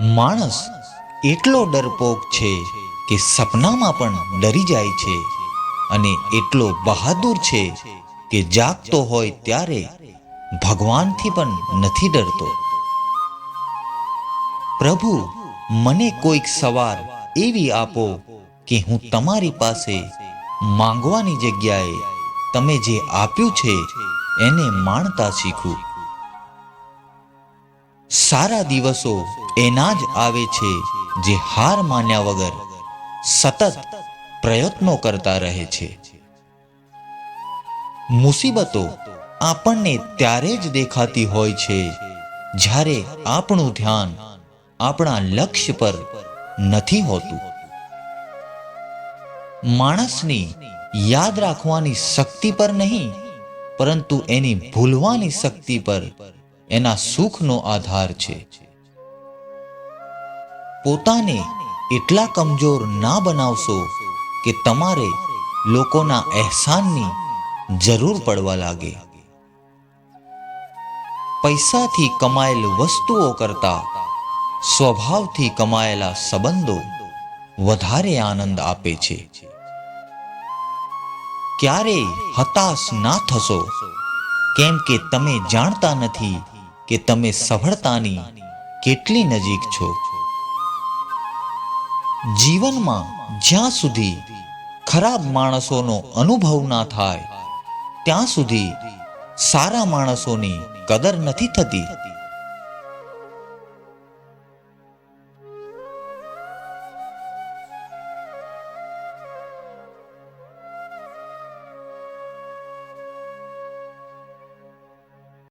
માણસ એટલો ડરપોક છે કે સપનામાં પણ ડરી જાય છે અને એટલો બહાદુર છે કે જાગતો હોય ત્યારે ભગવાનથી પણ નથી ડરતો. પ્રભુ, મને કોઈક સવાર એવી આપો કે હું તમારી પાસે માંગવાની જગ્યાએ તમે જે આપ્યું છે એને માણતા શીખું. સારા દિવસો એના જ આવે છે જે હાર માન્યા વગર સતત પ્રયત્નો કરતા રહે છે. મુસીબતો આપણને ત્યારે જ દેખાતી હોય છે જ્યારે આપણું ધ્યાન આપણા લક્ષ્ય પર નથી હોતું. માણસની યાદ રાખવાની શક્તિ પર નહીં, પરંતુ એની ભૂલવાની શક્તિ પર એના સુખનો આધાર છે. પોતાને એટલા કમજોર ના બનાવશો કે તમારે લોકોના અહેસાનની જરૂર પડવા લાગે. પૈસાથી કમાયેલ વસ્તુઓ કરતા સ્વભાવથી કમાયેલા સંબંધો વધારે આનંદ આપે છે. ક્યારેય હતાશ ના થશો. કેમ કે તમે જાણતા નથી કે તમે સફળતાની કેટલી નજીક છો? જીવનમાં જ્યાં સુધી ખરાબ માણસોનો અનુભવ ના થાય, ત્યાં સુધી સારા માણસોની કદર નથી થતી.